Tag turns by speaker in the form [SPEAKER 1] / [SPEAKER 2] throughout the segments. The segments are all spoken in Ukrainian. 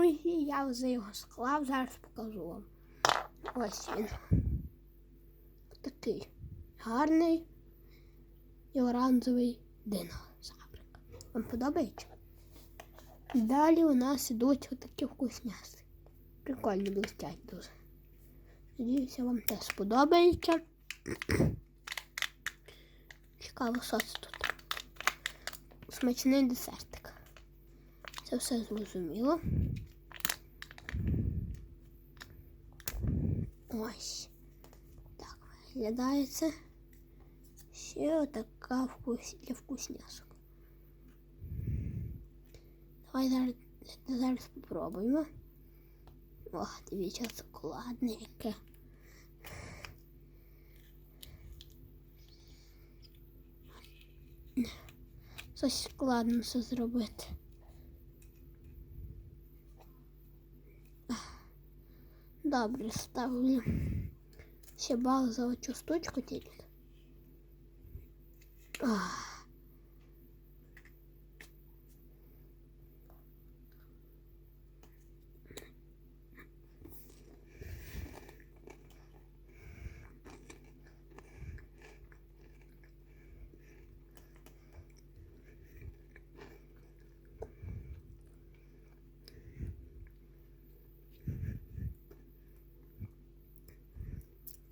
[SPEAKER 1] друзі, я вже його склав, зараз покажу вам. Ось він. Такий гарний і оранжевий динозаврик. Вам подобається? Далі у нас ідуть отакі вкусняси. Прикольні блистять дуже. Надіюся, вам теж сподобається. Цікаво, що це тут. Смачний десертик. Це все зрозуміло. Ось. Так виглядає це. Ще така вкус для вкусняшок. Давай зараз, зараз спробуємо. О, дивіться, шоколадне яке. Щось складно це зробити. Добре, ставлю. Ще бал за оцю штучку тільки. Ах.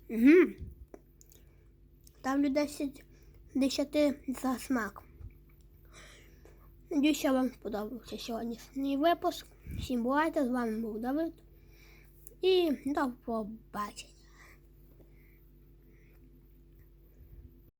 [SPEAKER 1] Угу. Ставлю 10 10 за смак. Надіюся, вам сподобався сьогоднішній випуск. Всім бувайте, з вами був Давид. І до побачення.